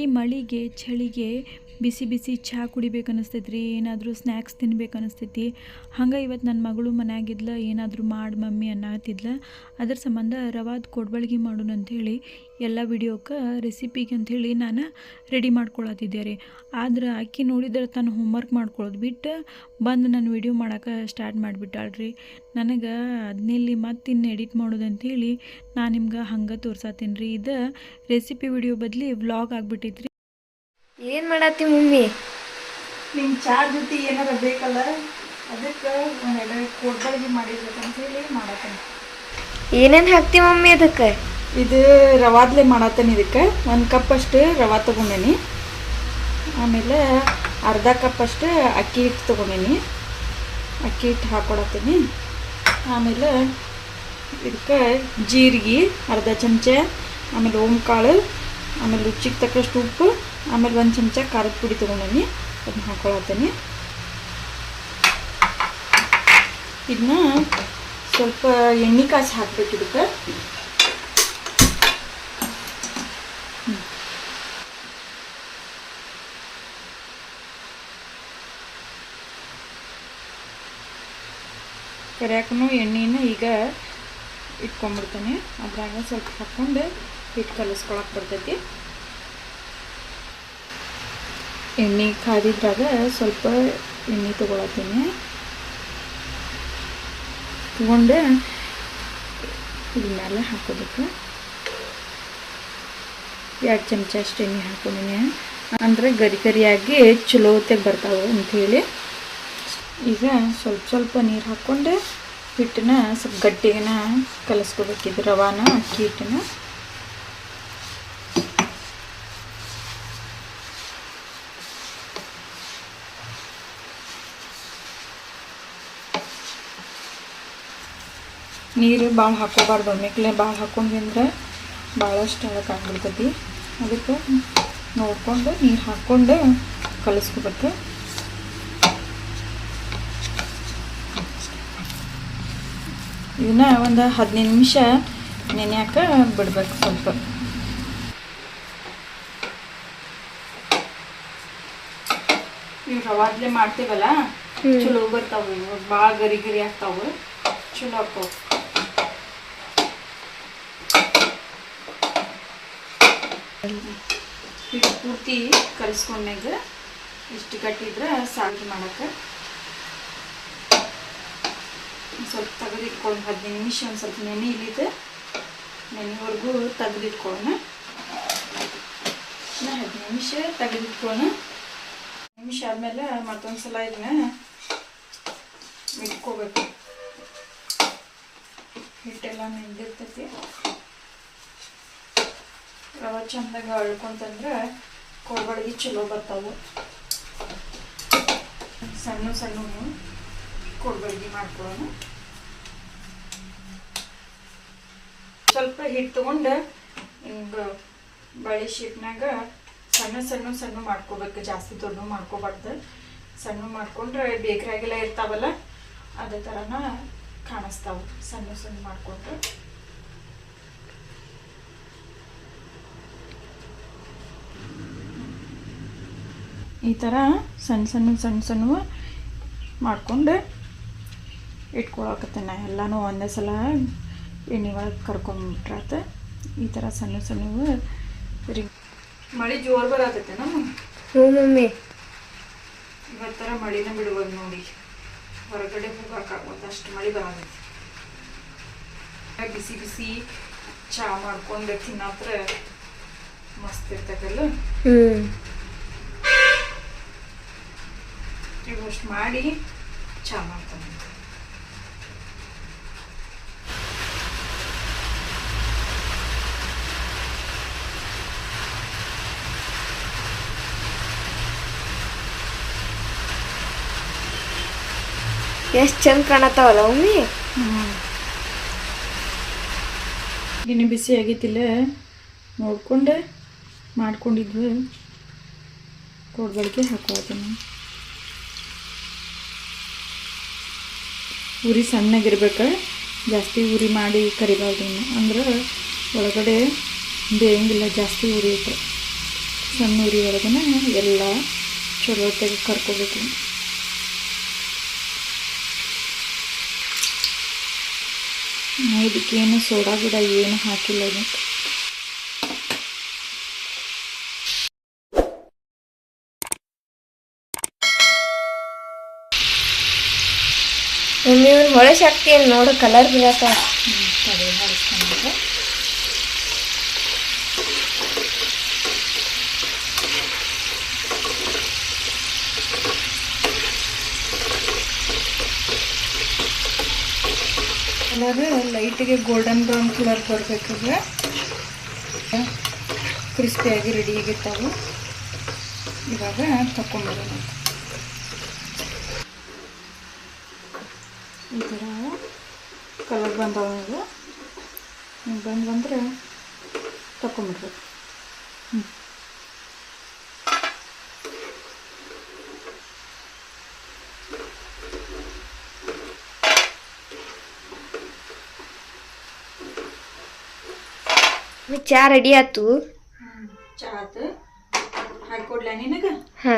ಈ ಮಳಿಗೆ, ಚಳಿಗೆ ಬಿಸಿ ಬಿಸಿ ಚಹಾ ಕುಡಿಬೇಕು ಅನಿಸ್ತೈತ್ರಿ ಏನಾದರೂ ಸ್ನ್ಯಾಕ್ಸ್ ತಿನ್ಬೇಕು ಅನಿಸ್ತೈತಿ ಹಂಗೆ ಇವತ್ತು ನನ್ನ ಮಗಳು ಮನ್ಯಾಗಿದ್ಲ, ಏನಾದರೂ ಮಾಡಿ ಮಮ್ಮಿ ಅನ್ನತ್ತಿದ್ಲ ಅದ್ರ ಸಂಬಂಧ ರವಾದ ಕೊಡ್ಬಳ್ಗಿ ಮಾಡೋಣ ಅಂಥೇಳಿ, ಎಲ್ಲ ವಿಡಿಯೋಕ್ಕೆ ರೆಸಿಪಿಗೆ ಅಂಥೇಳಿ ನಾನು ರೆಡಿ ಮಾಡ್ಕೊಳತ್ತಿದ್ದೆ ರೀ. ಆದ್ರೆ ಆಕೆ ನೋಡಿದ್ರೆ ತಾನು ಹೋಮ್ವರ್ಕ್ ಮಾಡ್ಕೊಳೋದು ಬಿಟ್ಟು ಬಂದು ನಾನು ವಿಡಿಯೋ ಮಾಡೋಕೆ ಸ್ಟಾರ್ಟ್ ಮಾಡಿಬಿಟ್ಟಾಳ್ರಿ. ನನಗೆ ಅದನ್ನೆಲ್ಲಿ ಮತ್ತೆ ಇನ್ನು ಎಡಿಟ್ ಮಾಡೋದು ಅಂಥೇಳಿ ನಾನು ನಿಮ್ಗೆ ಹಂಗೆ ತೋರ್ಸಾತೀನಿ ರೀ ಇದು ರೆಸಿಪಿ ವಿಡಿಯೋ ಬದಲಿ ವ್ಲಾಗ್ ಆಗ್ಬಿಟ್ಟೈತ್ರಿ ಏನ್ ಮಾಡತ್ತಿ ಮಮ್ಮಿ? ನಿಮ್ಮ ಚಾ ಜೊತೆ ಏನಾರ ಬೇಕಲ್ಲ ಅದಕ್ಕೆ ಕೋಡ್ಬಳ್ಗಿ ಮಾಡಿರ್ಬೇಕಂತ ಹೇಳಿ ಮಾಡತ್ತೇನೆ. ಏನೇನು ಹಾಕ್ತಿ ಮಮ್ಮಿ ಅದಕ್ಕೆ? ಇದು ರವಾದ್ಲೆ ಮಾಡತ್ತೇನೆ ಇದಕ್ಕೆ. ಒಂದು ಕಪ್ ಅಷ್ಟು ರವಾ ತೊಗೊಂಡೇನಿ. ಆಮೇಲೆ ಅರ್ಧ ಕಪ್ ಅಷ್ಟು ಅಕ್ಕಿ ಹಿಟ್ಟು ತೊಗೊಂಡೇನಿ. ಅಕ್ಕಿ ಹಿಟ್ಟು ಹಾಕೊಡತ್ತೀನಿ. ಆಮೇಲೆ ಇದಕ್ಕೆ ಜೀರಿಗೆ ಅರ್ಧ ಚಮಚ ಆಮೇಲೆ ಓಂಕಾಳು ಆಮೇಲೆ ರುಚಿಗೆ ತಕ್ಕಷ್ಟು ಉಪ್ಪು, ಆಮೇಲೆ ಒಂದು ಚಮಚ ಖಾರದ ಪುಡಿ ತೊಗೊಂಡೇನಿ ಅದನ್ನ ಹಾಕೊಳತ್ತೀನಿ. ಇದನ್ನ ಸ್ವಲ್ಪ ಎಣ್ಣೆ ಕಾಸು ಹಾಕ್ಬೇಕು ಇದಕ್ಕೆ. ಕರಿಯಾಕನು ಎಣ್ಣೆನ ಈಗ ಇಟ್ಕೊಂಡ್ಬಿಡ್ತೇನೆ. ಅದ್ರಾಗ ಸ್ವಲ್ಪ ಹಾಕ್ಕೊಂಡು ಹಿಟ್ಟು ಕಲಿಸ್ಕೊಳಕ್ಕೆ ಬರ್ತೈತಿ. ಎಣ್ಣೆ ಕಾದಿದ್ರಾಗ ಸ್ವಲ್ಪ ಎಣ್ಣೆ ತೊಗೊಳತ್ತೀನಿ. ತಗೊಂಡು ಇದ್ರ ಮೇಲೆ ಹಾಕೋಬೇಕು ಎರಡು ಚಮಚ ಅಷ್ಟು ಎಣ್ಣೆ ಹಾಕೊಂಡಿನಿ. ಅಂದರೆ ಗರಿ ಗರಿಯಾಗಿ ಚಲೋತ್ತಾಗಿ ಬರ್ತಾವೆ ಅಂಥೇಳಿ. ಈಗ ಸ್ವಲ್ಪ ಸ್ವಲ್ಪ ನೀರು ಹಾಕ್ಕೊಂಡು ಹಿಟ್ಟನ್ನ ಸ್ವಲ್ಪ ಗಟ್ಟಿಗೆನ ಕಲಿಸ್ಕೋಬೇಕಿದ್ದು ರವಾನ ಅಕ್ಕಿ ಹಿಟ್ಟನ್ನ. ನೀರು ಭಾಳ ಹಾಕೋಬಾರ್ದು, ಒಮ್ಮೆಕ್ಲೆ ಭಾಳ ಹಾಕೊಂಡ್ವಿ ಅಂದ್ರೆ ಭಾಳಷ್ಟು ಆಗ್ಬಿಡ್ತೈತಿ. ಅದಕ್ಕೆ ನೋಡ್ಕೊಂಡು ನೀರು ಹಾಕ್ಕೊಂಡು ಕಲಿಸ್ಕೋಬೇಕು. ಇದನ್ನ ಒಂದು ಹದಿನೈದು ನಿಮಿಷ ನೆನೆಯಾಕ ಬಿಡ್ಬೇಕು ಸ್ವಲ್ಪ. ಇವು ರವಾದ್ಲೆ ಮಾಡ್ತೀವಲ್ಲ ಚಲೋ ಬರ್ತಾವ ಇವು ಭಾಳ ಗರಿ ಗರಿ ಆಗ್ತಾವ ಚಲೋ ಆಗ್ತಾವ ಪೂರ್ತಿ ಕಲಿಸ್ಕೊಂಡಾಗ ಇಷ್ಟು ಕಟ್ಟಿದ್ರೆ ಸಾಲ್ಟ್ ಮಾಡಕ್ಕೆ ಒಂದ್ ಸ್ವಲ್ಪ ತೆಗೆದಿಟ್ಕೊಳ್ಳೋಣ ಹದಿನೈದು ನಿಮಿಷ ಒಂದು ಸ್ವಲ್ಪ ನೆನೆ ಇಲ್ಲಿದೆ. ನೆನೆವರೆಗೂ ತೆಗೆದಿಟ್ಕೊಳ್ಳೋಣ. ಹದಿನೈದು ನಿಮಿಷ ತೆಗೆದಿಟ್ಕೊಳ್ಳೋಣ. ನಿಮಿಷ ಆದಮೇಲೆ ಮತ್ತೊಂದು ಸಲ ಇದನ್ನ ಇಟ್ಕೋಬೇಕು. ಹಿಟ್ಟೆಲ್ಲ ನೆಂದಿರ್ತೈತಿ. ರವೆ ಚಂದಾಗ ಅಳ್ಕೊಂತಂದ್ರೆ ಕೊಳ್ಬಡ್ಗಿ ಚಲೋ ಬರ್ತಾವು. ಸಣ್ಣ ಸಣ್ಣ ಕೊಡ್ಬಳ್ಗಿ ಮಾಡ್ಕೊಳ್ಳೋಣ. ಸ್ವಲ್ಪ ಹಿಟ್ಟು ತೊಗೊಂಡು ಹಿಂಗೆ ಬಳಿ ಶೇಪ್ನಾಗ ಸಣ್ಣ ಸಣ್ಣ ಸಣ್ಣ ಮಾಡ್ಕೋಬೇಕು, ಜಾಸ್ತಿ ದೊಡ್ಡ ಮಾಡ್ಕೋಬಾರ್ದು. ಸಣ್ಣ ಮಾಡ್ಕೊಂಡ್ರೆ ಬೇಕ್ರಾಗೆಲ್ಲ ಇರ್ತಾವಲ್ಲ, ಅದೇ ಥರನ ಕಾಣಿಸ್ತಾವು. ಸಣ್ಣ ಸಣ್ಣ ಮಾಡ್ಕೊಂಡ್ರೆ. ಈ ಥರ ಸಣ್ಣ ಸಣ್ಣ ಸಣ್ಣ ಸಣ್ಣ ಮಾಡ್ಕೊಂಡು ನಾ ಎಲ್ಲನೂ ಒಂದೇ ಸಲ ಎಣ್ಣೆ ಒಳಗೆ ಕರ್ಕೊಂಬಿಟ್ರಾತ ಈ ಥರ ಸಣ್ಣ ಸಣ್ಣವು ರಿಂಗ್ ಮಳೆ ಜೋರು ಬರತೈತೆ ನಮ್ಮ ಹ್ಞೂ ಮಮ್ಮಿ. ಇವತ್ತರ ಮಳಿನ ಬಿಡುವಾಗ ನೋಡಿ. ಹೊರಗಡೆ ಹೋಗಕ್ಕಾಗೋದು ಅಷ್ಟು ಮಳೆ ಬರತೈತಿ ಬಿಸಿ ಬಿಸಿ ಚಹಾ ಮಾಡ್ಕೊಂಡು ತಿನ್ನತ್ರ ಮಸ್ತ್ ಇರ್ತೈತಲ್ಲ? ಹ್ಮ್ ಇವಷ್ಟು ಮಾಡಿ ಚಹಾ ಮಾಡ್ತಾನೆ ಎಷ್ಟ್ ಚಂದ ಕಾಣತ್ತಾವಲ್ಲ ಮಮ್ಮಿ ಗಿಣ್ಣೆ ಬಿಸಿ ಆಗೈತಿಲ್ಲ ನೋಡ್ಕೊಂಡೆ, ಮಾಡ್ಕೊಂಡಿದ್ವಿ. ಕೊಡ್ಬಳಿಕೆ ಹಾಕೋತೀನಿ ಉರಿ ಸಣ್ಣಗಿರ್ಬೇಕು, ಜಾಸ್ತಿ ಉರಿ ಮಾಡಿ ಕರಿಬಾರ್ದು ಅಂದ್ರೆ ಒಳಗಡೆ ಬೇಯಂಗಿಲ್ಲ, ಜಾಸ್ತಿ ಉರಿ ಇತ್ತು ಸಣ್ಣ ಉರಿ ಒಳಗನೆ ಎಲ್ಲ ಚಲೋ ತೆಗೆ ಕರ್ಕೋಬೇಕು. ಇದಕ್ಕೇನು ಸೋಡಾ ಗಿಡ ಏನು ಹಾಕಿಲ್ಲ ಇದಕ್ಕೆ. ಇವ್ನ ಹೊಳೆ ಶಕ್ತಿ ಏನು ನೋಡು ಕಲರ್ ಬೀಳತ್ತ. ಕಲರ್, ಲೈಟಿಗೆ ಗೋಲ್ಡನ್ ಬ್ರೌನ್ ಕಲರ್ ಬರಬೇಕಾದ್ರೆ ಕ್ರಿಸ್ಪಿಯಾಗಿ ರೆಡಿ ಆಗಿರ್ತಾವೆ. ಇವಾಗ ತಗೊಂಡ್ಬರೋಣ ಈ ಥರ ಕಲರ್ ಬಂದವ ಬಂದು ಬಂದರೆ ತಗೊಂಬಿಡ್ಬೇಕು ಹ್ಞೂ ಚಾ ರೆಡಿ ಆತು ಹಾಕಿ ಕೊಡ್ಲಾ ನಿನಗ? ಹಾ.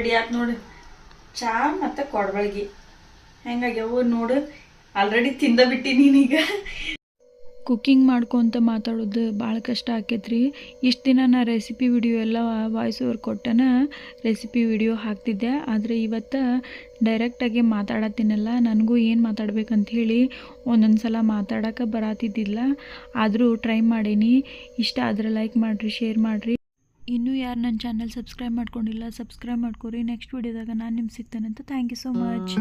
ರೆಡಿ ಆಯ್ತು ನೋಡು. ಚಾ ಮತ್ತು ಕೊಡಬಳ್ಗಿ. ಹೆಂಗಾಗ್ಯಾವು ನೋಡು. ಆಲ್ರೆಡಿ ತಿಂದ ಬಿಟ್ಟಿ ನೀನೀಗ. ಕುಕ್ಕಿಂಗ್ ಮಾಡ್ಕೊಂತ ಮಾತಾಡೋದು ಭಾಳ ಕಷ್ಟ ಆಕೈತ್ರಿ. ಇಷ್ಟು ದಿನ ನಾ ರೆಸಿಪಿ ವಿಡಿಯೋ ಎಲ್ಲ ವಾಯ್ಸ್ ಓವರ್ ಕೊಟ್ಟನ ರೆಸಿಪಿ ವಿಡಿಯೋ ಹಾಕ್ತಿದ್ದೆ. ಆದರೆ ಇವತ್ತು ಡೈರೆಕ್ಟಾಗಿ ಮಾತಾಡತ್ತೀನಲ್ಲ, ನನಗೂ ಏನು ಮಾತಾಡ್ಬೇಕಂತ ಹೇಳಿ ಒಂದೊಂದು ಸಲ ಮಾತಾಡೋಕೆ ಬರಾತಿದ್ದಿಲ್ಲ. ಆದರೂ ಟ್ರೈ ಮಾಡೀನಿ. ಇಷ್ಟ ಆದರೆ ಲೈಕ್ ಮಾಡಿರಿ ಶೇರ್ ಮಾಡಿರಿ. ಇನ್ನೂ ಯಾರು ನನ್ನ ಚಾನಲ್ ಸಬ್ಸ್ಕ್ರೈಬ್ ಮಾಡ್ಕೊಂಡಿಲ್ಲ, ಸಬ್ಸ್ಕ್ರೈಬ್ ಮಾಡ್ಕೊರಿ. ನೆಕ್ಸ್ಟ್ ವಿಡಿಯೋದಾಗ ನಾನು ನಿಮ್ಗೆ ಸಿಗ್ತೇನೆ ಅಂತ. Thank you so much